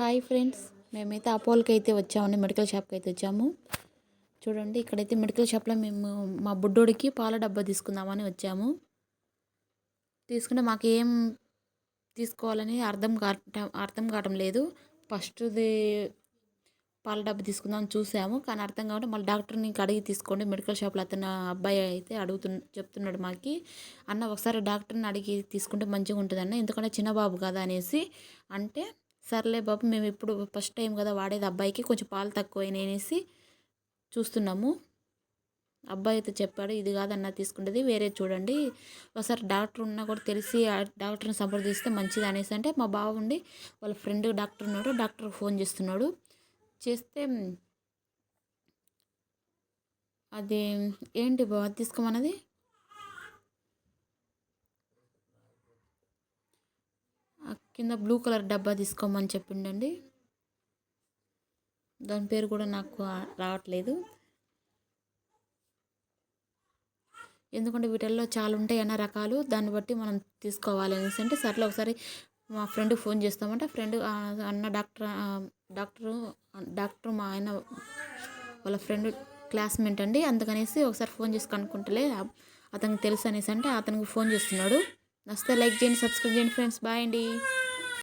Hi friends మేమైతే అపోలోకి అయితే వచ్చామండి మెడికల్ షాప్కి అయితే వచ్చాము. చూడండి ఇక్కడైతే మెడికల్ షాప్లో మేము మా బుడ్డోడికి పాల డబ్బా తీసుకుందామని వచ్చాము. తీసుకుంటే మాకు ఏం తీసుకోవాలని అర్థం కావటం అర్థం కావటం లేదు. ఫస్ట్ది పాల డబ్బా తీసుకుందాం చూసాము కానీ అర్థం కావడం మళ్ళీ డాక్టర్ని అడిగి తీసుకోండి. మెడికల్ షాప్లో అతను అబ్బాయి అయితే అడుగుతు చెప్తున్నాడు మాకి. అన్న ఒకసారి డాక్టర్ని అడిగి తీసుకుంటే మంచిగా ఉంటుంది అన్న ఎందుకంటే చిన్న బాబు కదా అనేసి. అంటే సర్లే బాబు మేము ఇప్పుడు ఫస్ట్ టైం కదా వాడేది అబ్బాయికి కొంచెం పాలు తక్కువైనాయి అనేసి చూస్తున్నాము. అబ్బాయి అయితే చెప్పాడు ఇది కాదన్న తీసుకుంటుంది వేరే చూడండి. ఒకసారి డాక్టర్ ఉన్నా కూడా తెలిసి డాక్టర్ని సంప్రదిస్తే మంచిది అనేసి. అంటే మా బావ ఉండి వాళ్ళ ఫ్రెండ్ డాక్టర్ ఉన్నాడు డాక్టర్ ఫోన్ చేస్తున్నాడు. చేస్తే అది ఏంటి బావ తీసుకోమన్నది? కింద బ్లూ కలర్ డబ్బా తీసుకోమని చెప్పిండండి. దాని పేరు కూడా నాకు రావట్లేదు. ఎందుకంటే వీటిల్లో చాలా ఉంటాయి అన్న రకాలు. దాన్ని బట్టి మనం తీసుకోవాలి అనేసి అంటే సర్లే ఒకసారి మా ఫ్రెండ్ ఫోన్ చేస్తామంటే. ఫ్రెండ్ అన్న డాక్టర్ డాక్టరు డాక్టర్ మా ఆయన వాళ్ళ ఫ్రెండ్ క్లాస్మేట్ అండి. అందుకనేసి ఒకసారి ఫోన్ చేసి కనుక్కుంటలే అతనికి తెలుసు అనేసి అంటే అతనికి ఫోన్ చేస్తున్నాడు. నచ్చితే లైక్ చేయండి సబ్స్క్రైబ్ చేయండి ఫ్రెండ్స్. బాయ్ అండి.